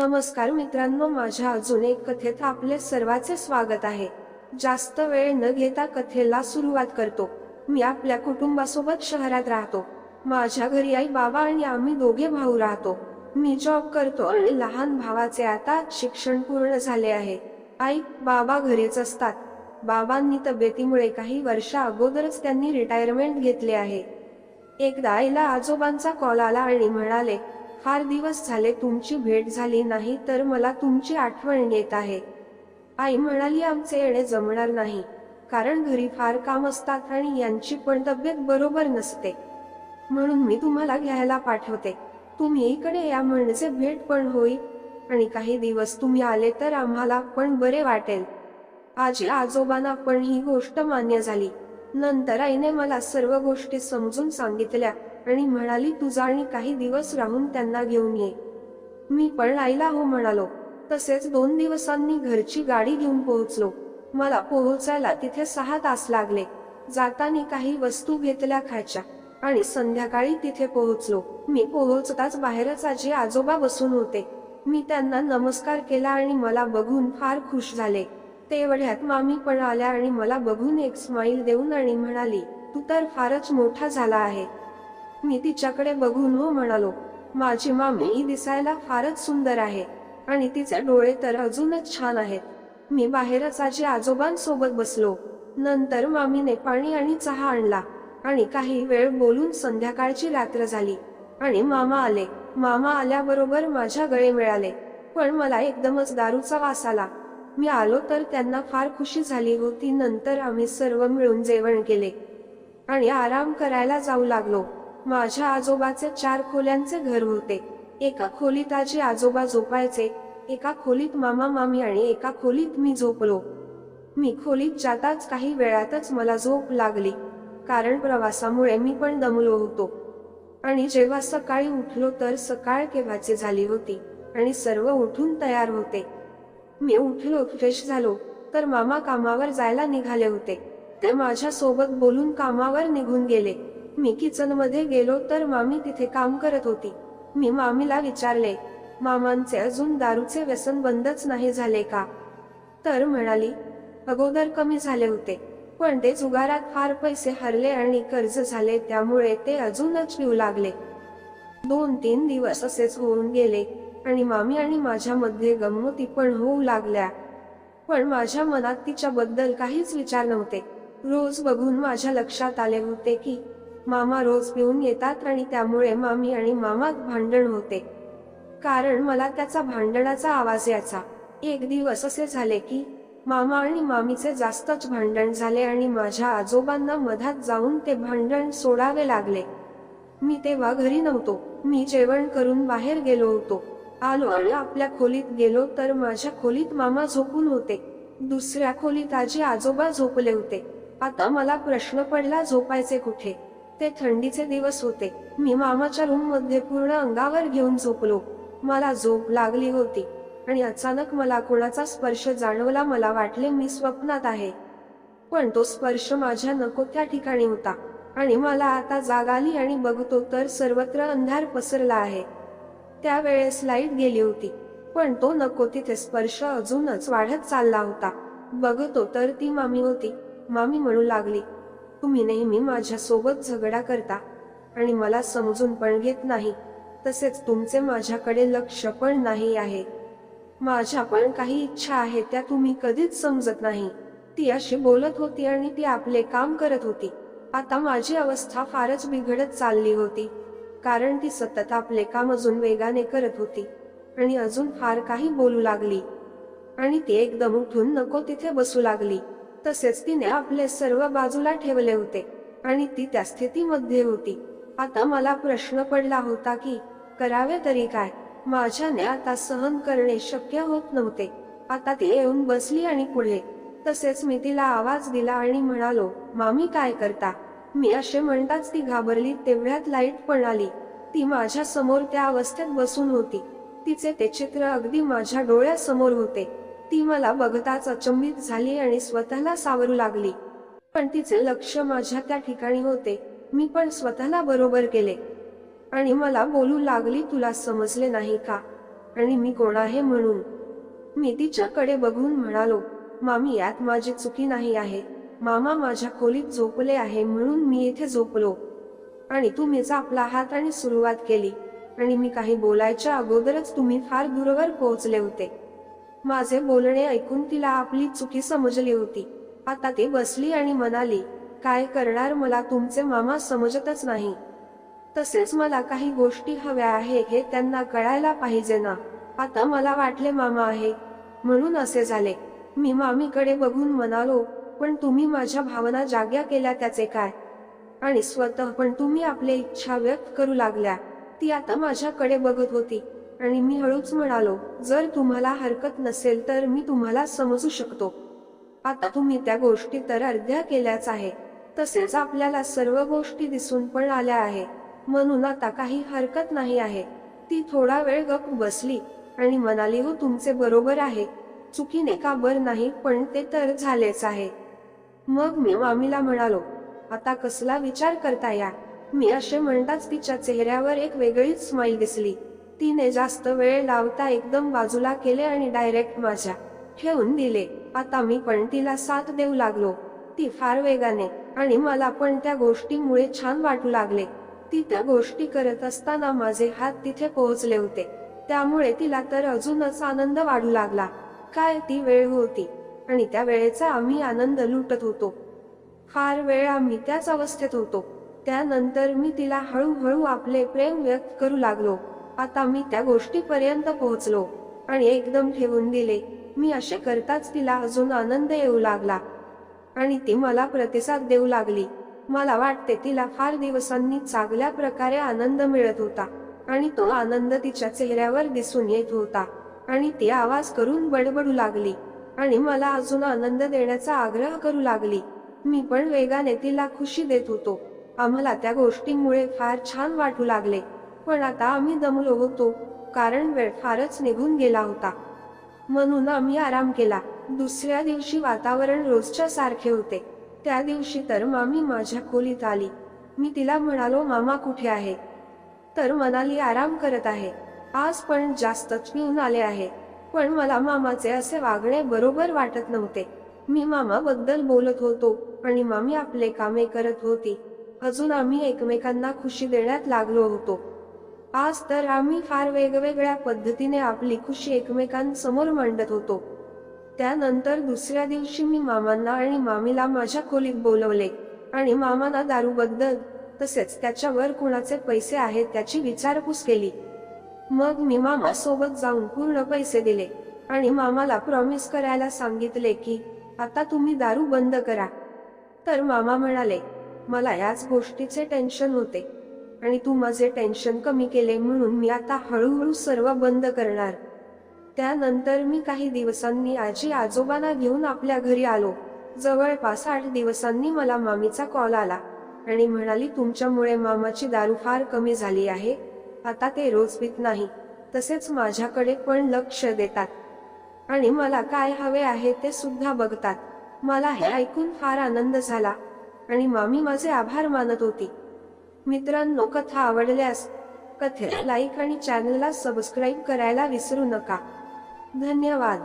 नमस्कार मित्रांनो माझ्या अजून एक कथेत आपले सर्वांचे स्वागत आहे. जास्त वेळ न घेता कथेला सुरुवात करतो. मी आपल्या कुटुंबासोबत शहरात राहतो. माझ्या घरी आई बाबा आणि आम्ही दोघे भाऊ राहतो. मी जॉब करतो आणि लहान भावाचे आता शिक्षण पूर्ण झाले आहे. आई बाबा घरीच असतात. बाबांनी तब्येतीमुळे काही वर्षा अगोदरच त्यांनी रिटायरमेंट घेतले आहे. एकदा आईला आजोबांचा कॉल आला आणि म्हणाले फार दिवस झाले तुमची भेट झाली नाही तर मला तुमची आठवण येत आहे. आई म्हणाली आमचे येणे जमणार नाही कारण घरी फार काम असतात आणि यांची पण तब्येत बरोबर नसते. म्हणून मी तुम्हाला घ्यायला पाठवते. तुम्ही इकडे या म्हणजे भेट पण होईल आणि काही दिवस तुम्ही आले तर आम्हाला पण बरे वाटेल. आजी आजोबांना पण ही गोष्ट मान्य झाली. नंतर आईने मला सर्व गोष्टी समजून सांगितल्या. आणि म्हणाली तुझा आणि काही दिवस राहून त्यांना घेऊन ये. मी पण आईला हो म्हणालो. तसेच दोन दिवसांनी घरची गाडी घेऊन पोहोचलो. मला पोहोचायला तिथे सहा तास लागले. जाताना काही वस्तू घेतल्या खायच्या आणि संध्याकाळी तिथे पोहोचलो. मी पोहोचताच बाहेरच आजी आजोबा बसून होते मी त्यांना नमस्कार केला आणि मला बघून फार खुश झाले. तेवढ्यात मामी पण आल्या आणि मला बघून एक स्माईल देऊन आणि म्हणाली तू तर फारच मोठा झाला आहे. मी तिच्याकडे बघून हो म्हणालो. माझी मामी दिसायला फारच सुंदर आहे आणि तिचे डोळे तर अजूनच छान आहेत. मी बाहेरच आजी आजोबांसोबत बसलो. नंतर मामीने पाणी आणि चहा आणला आणि काही वेळ बोलून संध्याकाळची रात्र झाली आणि मामा आले. मामा आल्याबरोबर माझ्या गळे मिळाले. पण मला एकदमच दारूचा वास आला. मी आलो तर त्यांना फार खुशी झाली होती. नंतर आम्ही सर्व मिळून जेवण केले आणि आराम करायला जाऊ लागलो. माझ्या आजोबाचे चार खोल्यांचे घर होते. एका खोलीत आजी आजोबा झोपायचे एका खोलीत मामा मामी आणि एका खोलीत मी झोपलो. मी खोलीत जाताच काही वेळातच मला झोप लागली कारण प्रवासामुळे मी पण दमलो होतो. आणि जेव्हा सकाळी उठलो तर सकाळ केव्हाची झाली होती आणि सर्व उठून तयार होते. मी उठलो फ्रेश झालो तर मामा कामावर जायला निघाले होते. ते माझ्या सोबत बोलून कामावर निघून गेले. मी किचनमध्ये गेलो तर मामी तिथे काम करत होती. मी मामीला विचारले मामांचे अजून दारूचे व्यसन बंदच नाही झाले का? तर म्हणाली अगोदर कमी झाले होते पण ते जुगारात फार पैसे हरले आणि कर्ज झाले त्यामुळे ते अजूनच पिऊ लागले. दोन तीन दिवस असेच होऊन गेले आणि मामी आणि माझ्यामध्ये गमती पण होऊ लागल्या. पण माझ्या मनात तिच्याबद्दल काहीच विचार नव्हते. रोज बघून माझ्या लक्षात आले होते की मामा रोज पिऊन येतात आणि त्यामुळे मामी आणि मामात भांडण होते. कारण मला त्याचा भांडणाचा आवाज यायचा. एक दिवस असे झाले की मामा आणि मामीचे जास्तच भांडण झाले आणि माझ्या आजोबांना मधात जाऊन ते भांडण सोडावे लागले. मी तेव्हा घरी नव्हतो. मी जेवण करून बाहेर गेलो होतो. आलो आणि आपल्या खोलीत गेलो तर माझ्या खोलीत मामा झोपून होते. दुसऱ्या खोलीत आजी आजोबा झोपले होते. आता मला प्रश्न पडला झोपायचे कुठे? ते थंडीचे दिवस होते. मी मामाच्या रूममध्ये पूर्ण अंगावर घेऊन झोपलो. मला झोप लागली होती. आणि अचानक मला कोणाचा स्पर्श जाणवला मला वाटले मी स्वप्नात आहे. पण तो स्पर्श माझ्या नको त्या ठिकाणी होता. आणि मला आता जाग आली आणि बघतो तर सर्वत्र अंधार पसरला आहे. त्यावेळेस लाइट गेली होती. पण तो नको तिथे स्पर्श अजूनच वाढत चालला होता. बघतो तर ती मामी होती. मामी म्हणू लागली तुम्ही नेहमी माझ्यासोबत झगडा करता आणि मला समजून पण घेत नाही तसेच तुमचे माझ्याकडे लक्ष पण नाही आहे. माझ्या पण काही इच्छा आहेत त्या तुम्ही कधीच समजत नाही. ती अशी बोलत होती आणि ती आपले काम करत होती. आता माझी अवस्था फारच बिघडत चालली होती कारण ती सतत आपले काम अजून वेगाने करत होती आणि अजून फार काही बोलू लागली. आणि ती एकदम उठून नको तिथे बसू लागली. तसेच तिने आपले सर्व बाजूला ठेवले होते आणि ती त्या स्थितीमध्ये होती. आता मला प्रश्न पडला होता की करावे तरी काय? माझ्याने आता सहन करणे शक्य होत नव्हते. आता ती येऊन बसली आणि पुढे. तसेच मी तिला आवाज दिला आणि म्हणालो मामी काय करता? मी असे म्हणताच ती घाबरली तेवढ्यात लाइट पण आली ती माझ्यासमोर त्या अवस्थेत बसून होती. तिचे ते चित्र अगदी माझ्या डोळ्यासमोर होते. ती मला बघताच अचंबित झाली आणि स्वतःला सावरू लागली. पण तिचे लक्ष माझ्या त्या ठिकाणी होते. मी पण स्वतःला बरोबर केले. आणि मला बोलू लागली तुला समजले नाही का? आणि मी कोण आहे म्हणून? मी तिच्याकडे बघून म्हणालो मामी यात माझी चुकी नाही आहे. मामा माझ्या खोलीत झोपले आहे म्हणून मी इथे झोपलो. आणि तुम्हीच आपला हात आणि सुरुवात केली. आणि मी काही बोलायच्या अगोदरच तुम्ही फार दूरवर पोहोचले होते. माझे बोलणे ऐकून तिला आपली चुकी समजली होती. आता ती बसली आणि म्हणाली काय करणार मला? तुमचे मामा समजतच नाही. तसेच मला काही गोष्टी हव्या आहे हे त्यांना कळायला पाहिजे ना. आता मला वाटले मामा आहे म्हणून असे झाले. मी मामीकडे बघून म्हणालो पण तुम्ही माझ्या भावना जाग्या केल्या त्याचे काय? आणि स्वतः पण तुम्ही आपली इच्छा व्यक्त करू लागल्या. ती आता माझ्याकडे बघत होती. आणि मी हळूच म्हणालो जर तुम्हाला हरकत नसेल तर मी तुम्हाला समजू शकतो. आता तुम्ही त्या गोष्टी तर अर्ध्या केल्याच आहे. तसेच आपल्याला सर्व गोष्टी दिसून पण आल्या आहे. म्हणून आता काही हरकत नाही आहे. ती थोडा वेळ गप बसली आणि म्हणाली हो तुमचे बरोबर आहे. चुकीने का बर नाही पण ते तर झालेच आहे. मग मी मामीला म्हणालो आता कसला विचार करता या? मी असे म्हणताच तिच्या चेहऱ्यावर एक वेगळीच स्माईल दिसली. तिने जास्त वेळ लावता एकदम बाजूला केले आणि डायरेक्ट माझ्या ठेवून दिले. आता मी पण तिला साथ देऊ लागलो. ती फार वेगाने आणि मला पण त्या गोष्टीमुळे छान वाटू लागले. ती त्या गोष्टी करत असताना माझे हात तिथे पोहोचले होते. त्यामुळे तिला तर अजूनच आनंद वाढू लागला. काय ती वेळ होती. आणि त्या वेळेचा आम्ही आनंद लुटत होतो. फार वेळ आम्ही त्याच अवस्थेत होतो. त्यानंतर मी तिला हळूहळू आपले प्रेम व्यक्त करू लागलो. आता मी त्या गोष्टीपर्यंत पोहोचलो आणि एकदम ठेवून दिले. मी असे करताच तिला अजून आनंद येऊ लागला. आणि ती मला प्रतिसाद देऊ लागली. मला वाटते तिला फार दिवसांनी चांगल्या प्रकारे आनंद मिळत होता. आणि तो आनंद तिच्या चेहऱ्यावर दिसून येत होता. आणि ती आवाज करून बडबडू लागली. आणि मला अजून आनंद देण्याचा आग्रह करू लागली. मी पण वेगाने तिला खुशी देत होतो. आम्हाला त्या गोष्टींमुळे फार छान वाटू लागले. पण आता आम्ही दमलो होतो. कारण वेळ फारच निघून गेला होता. म्हणून आम्ही आराम केला. दुसऱ्या दिवशी वातावरण रोजच्या सारखे होते. त्या दिवशी तर मामी माझ्या खोलीत आली. मी तिला म्हणालो मामा कुठे आहे? तर मनाली आराम करत आहे. आज पण जास्तच पिऊन आले आहे. पण मला मामाचे असे वागणे बरोबर वाटत नव्हते. मी मामाबद्दल बोलत होतो आणि मामी आपले कामे करत होती. अजून आम्ही एकमेकांना खुशी देण्यात लागलो होतो. आज तर आम्ही फार वेगवेगळ्या पद्धतीने आपली खुशी एकमेकांसमोर मांडत होतो. त्यानंतर दुसऱ्या दिवशी मी मामांना आणि मामीला माझ्या खोलीत बोलवले. आणि मामांना दारूबद्दल तसेच त्याच्यावर कुणाचे पैसे आहेत त्याची विचारपूस केली. मग मी मामासोबत जाऊन पूर्ण पैसे दिले. आणि मामाला प्रॉमिस करायला सांगितले की आता तुम्ही दारू बंद करा. तर मामा म्हणाले मला याच गोष्टीचे टेन्शन होते. आणि तू माझे टेन्शन कमी केले म्हणून मी आता हळूहळू सर्व बंद करणार. त्यानंतर मी काही दिवसांनी आजी आजोबांना घेऊन आपल्या घरी आलो. जवळपास आठ दिवसांनी मला मामीचा कॉल आला आणि म्हणाली तुमच्यामुळे मामाची दारू फार कमी झाली आहे. आता ते रोज पित नाही. तसेच माझ्याकडे पण लक्ष देतात. आणि मला काय हवे आहे ते सुद्धा बघतात. मला हे ऐकून फार आनंद झाला आणि मामी माझे आभार मानत होती. मित्रांनो कथा आवडल्यास कथे लाईक आणि चॅनलला सबस्क्राईब करायला विसरू नका. धन्यवाद.